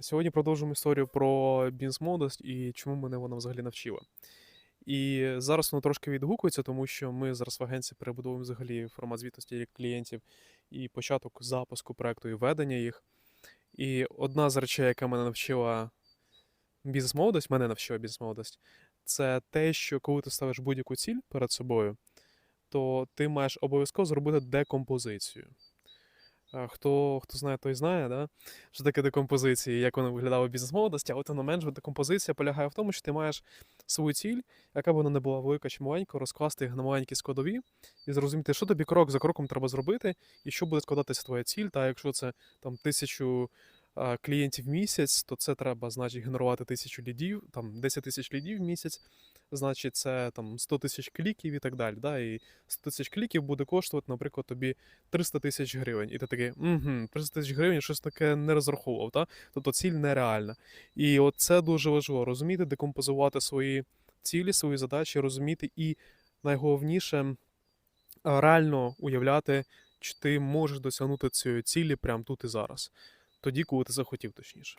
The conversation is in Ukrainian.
Сьогодні продовжуємо історію про бізнес-молодость і чому мене вона взагалі навчила. І зараз воно трошки відгукується, тому що ми зараз в агенції перебудовуємо взагалі формат звітності клієнтів і початок запуску проекту і ведення їх. І одна з речей, яка мене навчила бізнес-молодость, мене навчила бізнес-молодость, це те, що коли ти ставиш будь-яку ціль перед собою, то ти маєш обов'язково зробити декомпозицію. А Хто, хто знає, той знає, да? що таке декомпозиція, як вона виглядала в бізнес-молодості, але тим не менш, декомпозиція полягає в тому, що ти маєш свою ціль, яка б вона не була велика чи маленька, розкласти їх на маленькі складові і зрозуміти, що тобі крок за кроком треба зробити, і що буде складатися твоя ціль. Та якщо це там тисячу клієнтів в місяць, то це треба, значить, генерувати тисячу лідів, там 10 тисяч лідів в місяць, значить, це там 100 тисяч кліків і так далі. Да? І 100 тисяч кліків буде коштувати, наприклад, тобі 300 тисяч гривень. І ти такий, угу, 300 тисяч гривень щось таке не розраховував, та? тобто ціль нереальна. І от це дуже важливо розуміти, декомпозувати свої цілі, свої задачі, розуміти і найголовніше реально уявляти, чи ти можеш досягнути цієї цілі прямо тут і зараз. Тоді, коли ти захотів, точніше.